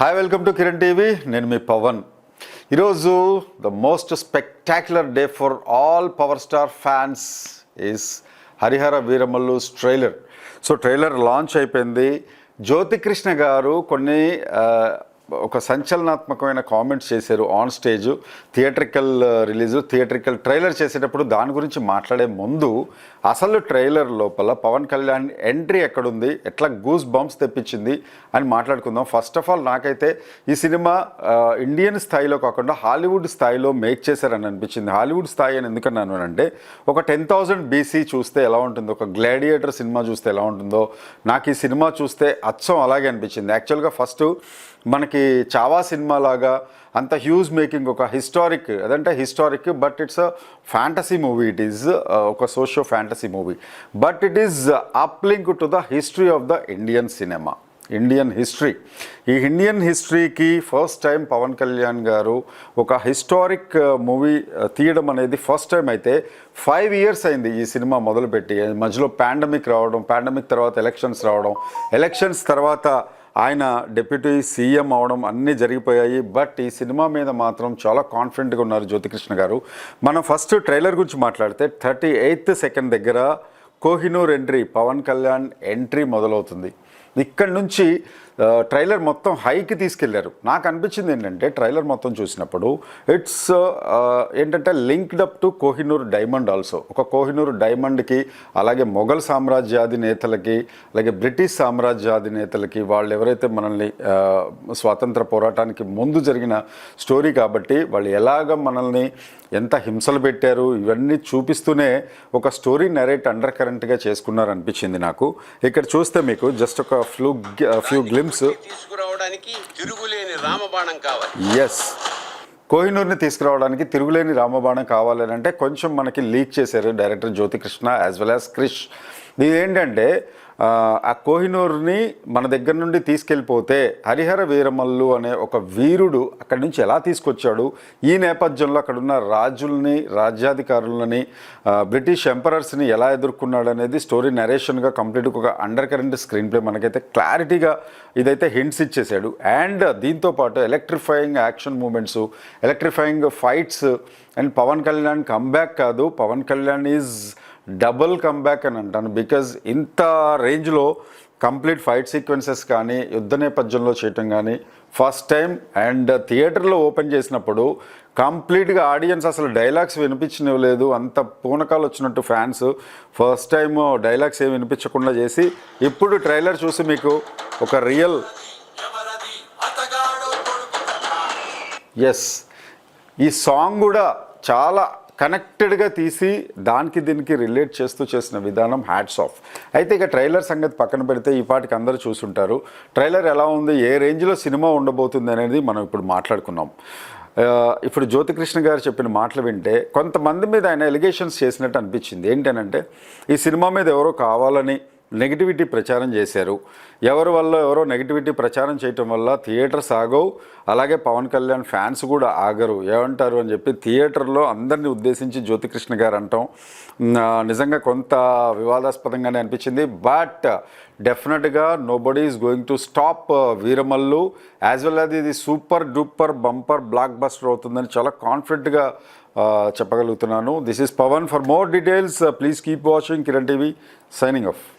Hi welcome to Kiran TV నేను మీ పవన్. ఈరోజు the most spectacular day for all power star fans is Harihara Veeramallu's trailer so trailer launch అయిపోయింది. జ్యోతికృష్ణ గారు కొన్ని ఒక సంచలనాత్మకమైన కామెంట్స్ చేశారు on stage theatrical release theatrical trailer చేసేటప్పుడు దాని గురించి మాట్లాడే ముందు అసలు ట్రైలర్ లోపల పవన్ కళ్యాణ్ ఎంట్రీ ఎక్కడుంది ఎట్లా గూస్ బంప్స్ తెప్పించింది అని మాట్లాడుకుందాం. ఫస్ట్ ఆఫ్ ఆల్ నాకైతే ఈ సినిమా uh, ఇండియన్ స్థాయిలో కాకుండా హాలీవుడ్ స్థాయిలో మేక్ చేశారని అనిపించింది. హాలీవుడ్ స్థాయి అని ఎందుకన్నాను అంటే ఒక టెన్ థౌజండ్ బీసీ చూస్తే ఎలా ఉంటుందో ఒక గ్లాడియేటర్ సినిమా చూస్తే ఎలా ఉంటుందో నాకు ఈ సినిమా చూస్తే అచ్చం అలాగే అనిపించింది. యాక్చువల్గా ఫస్ట్ మనకి చావా సినిమా లాగా అంత హ్యూజ్ మేకింగ్ ఒక హిస్టారిక్ అదంటే historic but it's a fantasy movie it is ఒక socio fantasy movie but it is uplink to the history of the Indian cinema Indian history ఈ ఇండియన్ హిస్టరీకి ఫస్ట్ టైం పవన్ కళ్యాణ్ గారు ఒక historic movie uh, uh, తీయడం అనేది first time అయితే five years అయింది ఈ సినిమా మొదలుపెట్టి. మధ్యలో పాండమిక్ రావడం పాండమిక్ తర్వాత ఎలక్షన్స్ రావడం. ఎలక్షన్స్ తర్వాత ఆయన డిప్యూటీ సీఎం అవడం అన్నీ జరిగిపోయాయి బట్ ఈ సినిమా మీద మాత్రం చాలా కాన్ఫిడెంట్గా ఉన్నారు జ్యోతికృష్ణ గారు. మనం ఫస్ట్ ట్రైలర్ గురించి మాట్లాడితే థర్టీ ఎయిత్ సెకండ్ దగ్గర కోహినూర్ ఎంట్రీ పవన్ కళ్యాణ్ ఎంట్రీ మొదలవుతుంది. ఇక్కడ నుంచి ట్రైలర్ మొత్తం హైకి తీసుకెళ్ళారు. నాకు అనిపించింది ఏంటంటే ట్రైలర్ మొత్తం చూసినప్పుడు ఇట్స్ ఏంటంటే linked up to Kohinoor diamond also ఒక కోహినూర్ డైమండ్కి అలాగే మొఘల్ సామ్రాజ్యాది నేతలకి అలాగే బ్రిటిష్ సామ్రాజ్యాది నేతలకి వాళ్ళు ఎవరైతే మనల్ని స్వాతంత్ర పోరాటానికి ముందు జరిగిన స్టోరీ కాబట్టి వాళ్ళు ఎలాగ మనల్ని ఎంత హింసలు పెట్టారు ఇవన్నీ చూపిస్తూనే ఒక స్టోరీ నరేట్ అండర్ కరెంట్గా చేసుకున్నారు అనిపించింది నాకు. ఇక్కడ చూస్తే మీకు జస్ట్ ఒక ఫ్లూ ఫ్యూ గ్లిమ్స్. తీసుకురావడానికి తిరుగులేని రామబాణం కావాలి. ఎస్ కోహినూర్ని తీసుకురావడానికి తిరుగులేని రామబాణం కావాలని అంటే కొంచెం మనకి లీక్ చేశారు director Jyothikrishna as well as Krish. ఇది ఏంటంటే ఆ, కోహినూర్ని మన దగ్గర నుండి తీసుకెళ్ళిపోతే హరిహర వీరమల్లు అనే ఒక వీరుడు అక్కడి నుంచి ఎలా తీసుకొచ్చాడు? ఈ నేపథ్యంలో అక్కడున్న రాజుల్ని రాజ్యాధికారులని బ్రిటిష్ ఎంపరర్స్ని ఎలా ఎదుర్కొన్నాడు అనేది స్టోరీ నరేషన్గా కంప్లీట్గా ఒక అండర్ కరెంట్ స్క్రీన్ ప్లే మనకైతే క్లారిటీగా ఇదైతే హింట్స్ ఇచ్చేసాడు అండ్ దీంతో పాటు electrifying action moments electrifying fights and Pavan Kalyan comeback కాదు. Pavan Kalyan is double comeback అని అంటాను. బికాజ్ ఇంత రేంజ్లో కంప్లీట్ ఫైట్ సీక్వెన్సెస్ కానీ యుద్ధ నేపథ్యంలో చేయటం కానీ ఫస్ట్ టైం అండ్ థియేటర్లో ఓపెన్ చేసినప్పుడు కంప్లీట్గా ఆడియన్స్ అసలు డైలాగ్స్ వినిపించనివ్వలేదు. అంత పూనకాలు వచ్చినట్టు ఫ్యాన్స్ ఫస్ట్ టైం డైలాగ్స్ ఏమి వినిపించకుండా చేసి ఇప్పుడు ట్రైలర్ చూసి మీకు ఒక రియల్ ఎస్ ఈ సాంగ్ కూడా చాలా కనెక్టెడ్గా తీసి దానికి దీనికి రిలేట్ చేస్తూ చేసిన విధానం హ్యాట్స్ ఆఫ్ అయితే ఇక ట్రైలర్ సంగతి పక్కన పెడితే ఈ పాటికి అందరూ చూసుంటారు. ట్రైలర్ ఎలా ఉంది? ఏ రేంజ్లో సినిమా ఉండబోతుంది అనేది మనం ఇప్పుడు మాట్లాడుకున్నాం. ఇప్పుడు జ్యోతికృష్ణ గారు చెప్పిన మాటలు వింటే కొంతమంది మీద ఆయన ఎలిగేషన్స్ చేసినట్టు అనిపించింది. ఏంటనంటే ఈ సినిమా మీద ఎవరో కావాలని నెగిటివిటీ ప్రచారం చేశారు. ఎవరి వల్ల ఎవరో నెగిటివిటీ ప్రచారం చేయటం వల్ల థియేటర్స్ ఆగవు. అలాగే పవన్ కళ్యాణ్ ఫ్యాన్స్ కూడా ఆగరు. ఏమంటారు అని చెప్పి థియేటర్లో అందరినీ ఉద్దేశించి జ్యోతికృష్ణ గారు అంటాం. నిజంగా కొంత వివాదాస్పదంగానే అనిపించింది. బట్ డెఫినెట్గా nobody going to stop Veeramallu. As well అది ఇది super duper bumper blockbuster అవుతుందని చాలా కాన్ఫిడెంట్గా uh, చెప్పగలుగుతున్నాను. This is Pavan for more details please keep watching Kiran TV signing off